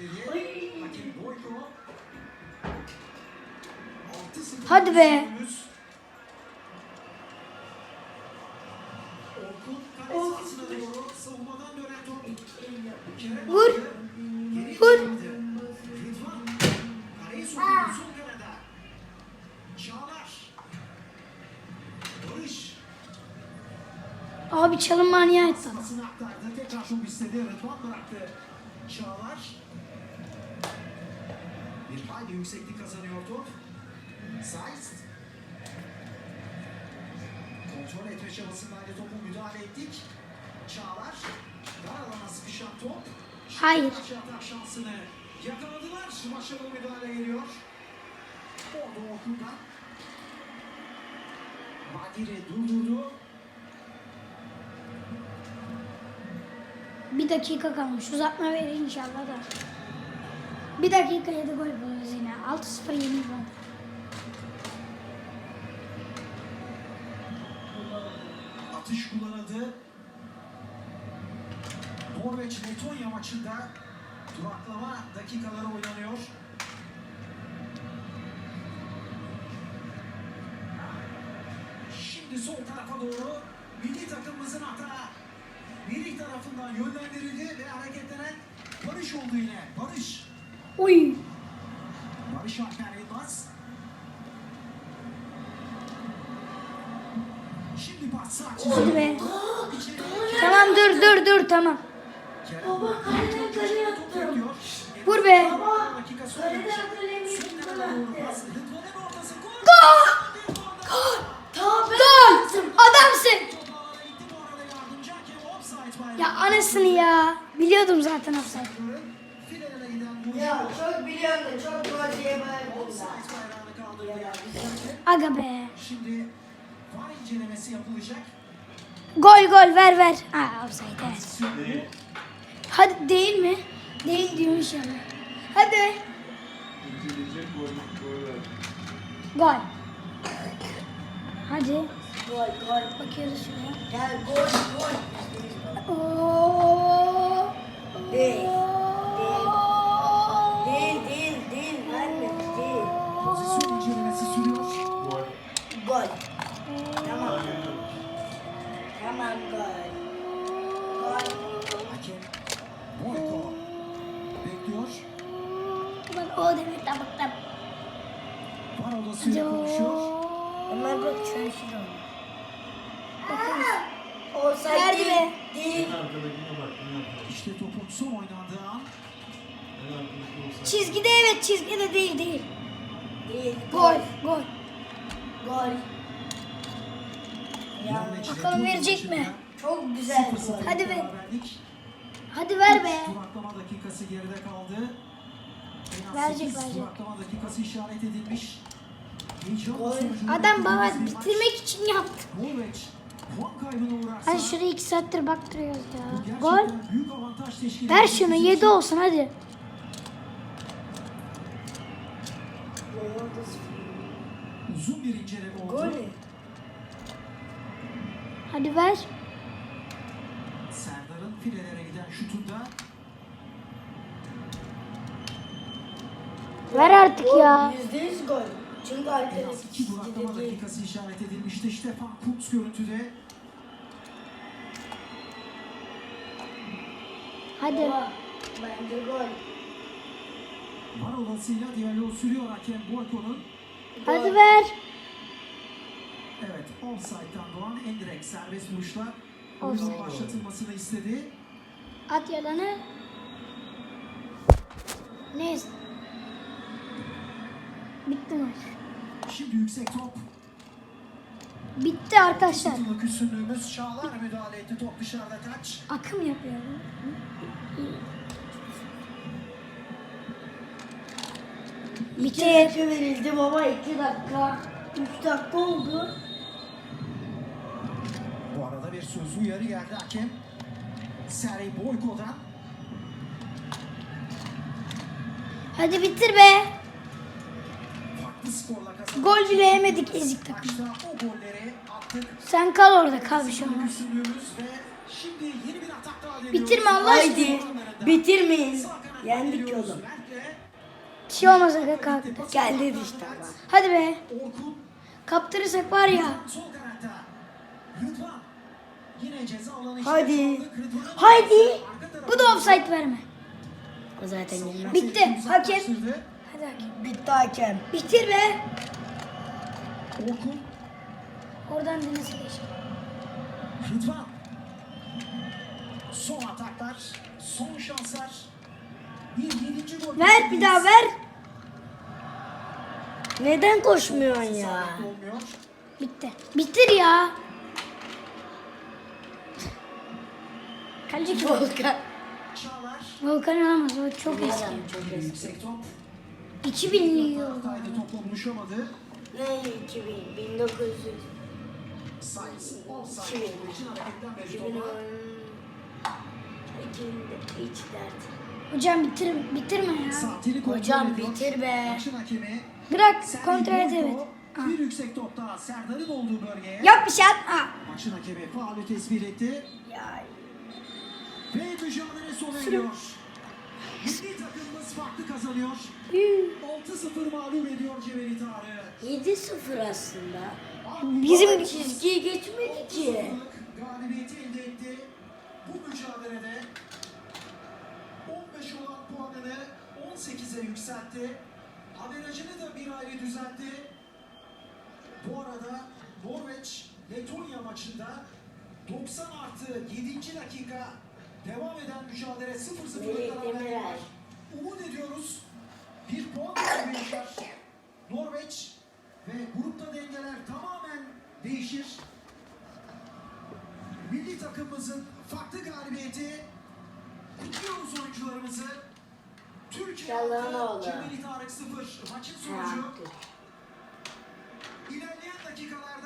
ileriye. Hakem Boyko. 6-0 Hadi be. Vur. Vur. Abi çalım manyağı. Rıdvan bıraktı. Çağlar. Bir hayli yükseklik kazanıyor top. Saiz. Kontrol etme çabasındaydı topu müdahale ettik. Çağlar. Dar alana sıkışan top. Hayır. atak şansını yakaladılar. Bu müdahale geliyor. Orada Orkun'dan. Badire durdurdu. Bir dakika kalmış. Uzatma verir inşallah da. Bir dakika yedi gol buluruz yine. 6-0 yenildi. Atış kullanıldı. Norveç Letonya maçında duraklama dakikaları oynanıyor. Şimdi sol tarafa doğru milli takımımızın hata Melih tarafından yönlendirildi ve hareketlenen Barış oldu yine. Barış. Uy. Barış Alper Yılmaz. Şimdi pas sağ Hadi be. Tamam dur dur dur tamam. Baba kaleden kaleye attım. Vur be. Sonra Kaleden kaleye gol gol. Adamsın. Ya anasını ya. Biliyordum zaten offside. Ya çok biliyorum da çok gol kaldırdı. Aga be. Şimdi var incelemesi yapılacak. Gol gol ver ver. Ha offside evet. Hadi değil mi? Değil diyor inşallah. Hadi. Gol. Hadi. Gol gol. Bakıyoruz şuraya. Gel gol. Tamam gol. Gol. Hakem Boyko bekliyor. Ben o demek tabaktan. Var odasıyla konuşuyor. Onu. Bakıyoruz. Olsaydı Verdi değil. be. İşte topun son oynandığı an. Çizgide evet çizgide değil değil. Değil. Gol gol. Gol. Bakalım verecek mi? çok güzel 0-0 gol. Hadi beraberlik. Hadi ver be. Duraklama dakikası geride kaldı. Verecek, verecek. Duraklama dakikası işaret edilmiş. Adam baba bitirmek için yaptı. Hadi şuraya iki saattir baktırıyoruz ya. Gol. Ver şunu bizim 7 için. olsun hadi. Uzun bir inceleme oldu. Gol. Hadi ver. Serdar'ın filelere giden şutunda Ver artık ya. Yüzde yüz gol. Çünkü en az iki duraklama çizgide değil. dakikası işaret edilmişti. Stefan Kuntz görüntüde. Hadi. Bence gol. Var olasıyla diyalog sürüyor hakem Boyko'nun. Hadi ver. Evet, offside'dan doğan en direkt serbest vuruşla Offside. oyunun başlatılmasını istedi. At yalanı. Neyse. Bitti maç. Şimdi yüksek top. Bitti arkadaşlar. Sıkıntılık üstünlüğümüz Çağlar müdahale etti. Top dışarıda taç. Akım yapıyorum. İki Bitir. dakika verildi baba iki dakika. Üç dakika oldu. Sözlü uyarı geldi hakem. Serey Boyko'dan. Hadi bitir be. Gol bile yemedik ezik takım. Sen kal orada kal bir şey olmaz. Bitirme Allah aşkına. Haydi bitirmeyin. Yendik oğlum. Bir şey olmaz aga kalk. Geldi işte. Hadi be. Kaptırırsak var ya. Hadi. tarafa Bu da offside verme. O zaten girmez. Bitti, hakem. Hadi hakem. Bitti hakem. Bitir be. Orkun. Oradan denese geç. Rıdvan. Son ataklar. Son şanslar. Bir yedinci gol. Ver bir daha ver. Neden koşmuyorsun ya? Bitti. Bitir ya. Kaleci kim? Volkan. Volkan olamaz. O çok eski. Çok eski. Yüksek top. 2000'li yıl. Taraftaydı topla buluşamadı. Ne 2000? 1900. Sainz. Offside olduğu için hareketten beri 2010. topa. 2000 hiç dert. Hocam bitir, bitirme ya. Hocam bitir be. Bırak kontrol et evet. Bir yüksek topta Serdar'ın olduğu bölgeye. Yok bir şey atma. Maçın hakemi faulü tespit etti. Ya Ve mücadele sona eriyor. Milli takımımız farklı kazanıyor. Yuh. 6-0 mağlup ediyor Cebeli Tarık'ı. 7-0 aslında. Bizim Çizgiyi geçmedi ki. 6-0'lık galibiyeti elde etti. Bu mücadelede 15 olan puanını 18'e yükseltti. Averajını da bir ayrı düzeltti. Bu arada Norveç Letonya maçında 90 artı 7. dakika Devam eden mücadele 0-0'lık beraberlik. Umut ediyoruz. Bir puan kaybetmişler. Norveç ve grupta dengeler tamamen değişir. Milli takımımızın farklı galibiyeti kutluyoruz oyuncularımızı. Türkiye Cemil Tarık 0 maçın sonucu. İlerleyen dakikalarda